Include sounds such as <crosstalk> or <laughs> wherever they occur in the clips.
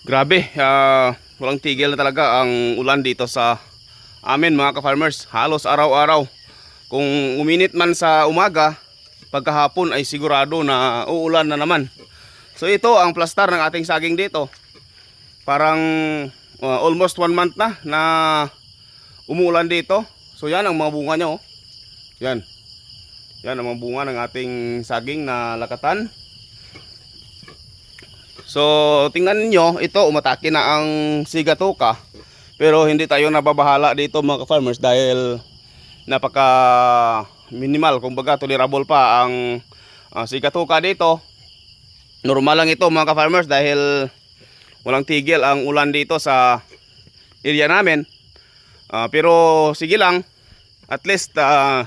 Grabe, ah, walang tigil na talaga ang ulan dito sa amin mga ka-farmers. Halos araw-araw. Kung uminit man sa umaga, pagkahapon ay sigurado na uulan na naman. So ito ang plastar ng ating saging dito. Parang ah, almost one month na na umuulan dito. So yan ang mga bunga niya oh. Yan. Yan ang mga bunga ng ating saging na lakatan. So, tingnan niyo ito umatake na ang sigatoka. Pero hindi tayo nababahala dito mga farmers dahil napaka minimal, kumbaga tolerable pa ang uh, sigatoka dito. Normal lang ito mga farmers dahil walang tigil ang ulan dito sa area namin. Ah, pero sige lang, at least ah,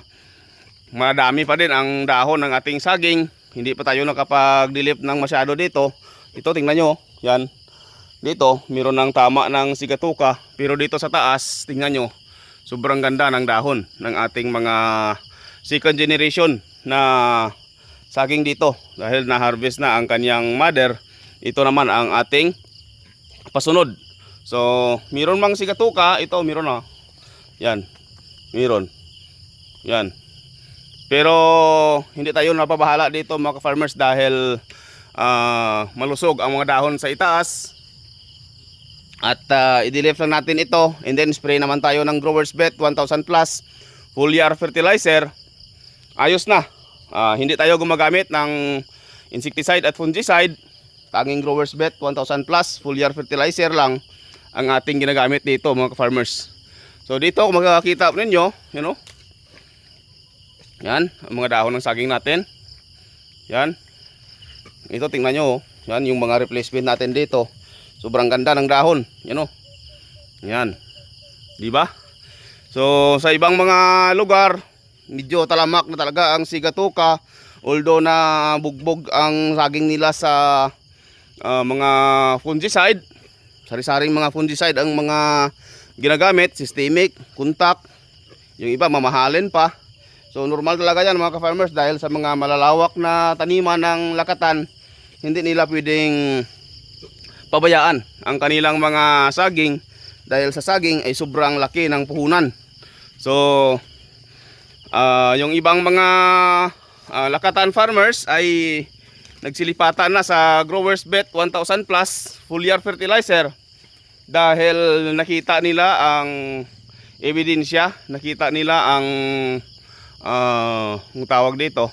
madami pa din ang dahon ng ating saging. Hindi pa tayo nakapag-dilip ng masyado dito. Ito tingnan nyo, yan. Dito, meron ng tama ng sigatuka. Pero dito sa taas, tingnan nyo, sobrang ganda ng dahon ng ating mga second generation na saging dito. Dahil na-harvest na ang kanyang mother, ito naman ang ating pasunod. So, meron mang sigatuka, ito meron na. Yan, meron. Yan. Pero hindi tayo napabahala dito mga farmers dahil ah, malusog ang mga dahon sa itaas. At uh, idilip lang natin ito and then spray naman tayo ng Growers Bet 1000 plus foliar fertilizer. Ayos na. Ah, hindi tayo gumagamit ng insecticide at fungicide. Tanging Growers Bet 1000 plus foliar fertilizer lang ang ating ginagamit dito mga farmers. So dito kung makakita ninyo, you know, yan, ang mga dahon ng saging natin. Yan. Ito tingnan nyo, oh. yan yung mga replacement natin dito. Sobrang ganda ng dahon, yan oh. Yan. Di ba? So sa ibang mga lugar, medyo talamak na talaga ang sigatuka. Although na bugbog ang saging nila sa ah, mga fungicide, sari-saring mga fungicide ang mga ginagamit, systemic, kuntak. Yung iba mamahalin pa. So normal talaga yan mga ka-farmers dahil sa mga malalawak na taniman ng lakatan, hindi nila pwedeng pabayaan ang kanilang mga saging dahil sa saging ay sobrang laki ng puhunan. So ah, yung ibang mga ah, lakatan farmers ay nagsilipatan na sa Growers Bet 1000 plus foliar fertilizer dahil nakita nila ang ebidensya, nakita nila ang ah, ang tawag dito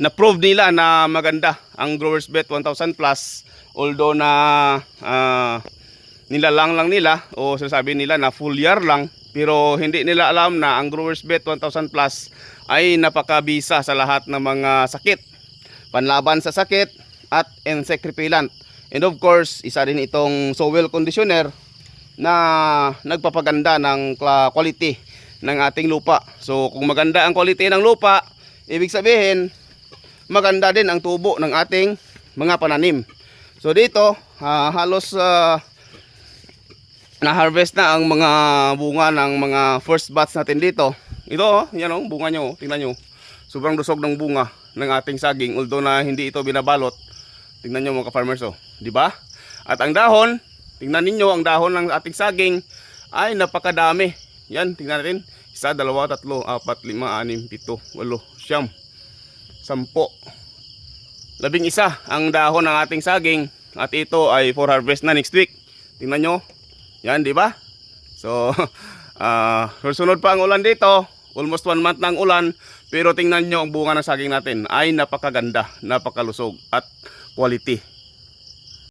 na-prove nila na maganda ang Growers Bet 1000 plus although na ah, nilalang lang nila o sinasabi nila na full year lang pero hindi nila alam na ang Growers Bet 1000 plus ay napakabisa sa lahat ng mga sakit panlaban sa sakit at insect repellent and of course isa din itong soil conditioner na nagpapaganda ng quality ng ating lupa. So kung maganda ang quality ng lupa, ibig sabihin maganda din ang tubo ng ating mga pananim. So dito, ah, halos ah, na-harvest na ang mga bunga ng mga first batch natin dito. Ito, oh, yan oh, bunga nyo, oh, tingnan nyo. Sobrang dusog ng bunga ng ating saging although na hindi ito binabalot. Tingnan nyo mga farmers oh, di ba? At ang dahon, tingnan ninyo ang dahon ng ating saging ay napakadami. Yan, tingnan natin. Isa, dalawa, tatlo, apat, lima, anim, pito, walo, siyam, sampo. Labing isa ang dahon ng ating saging at ito ay for harvest na next week. Tingnan nyo. Yan, di ba? So, <laughs> ah sunod pa ang ulan dito. Almost one month na ang ulan. Pero tingnan nyo ang bunga ng saging natin ay napakaganda, napakalusog at quality.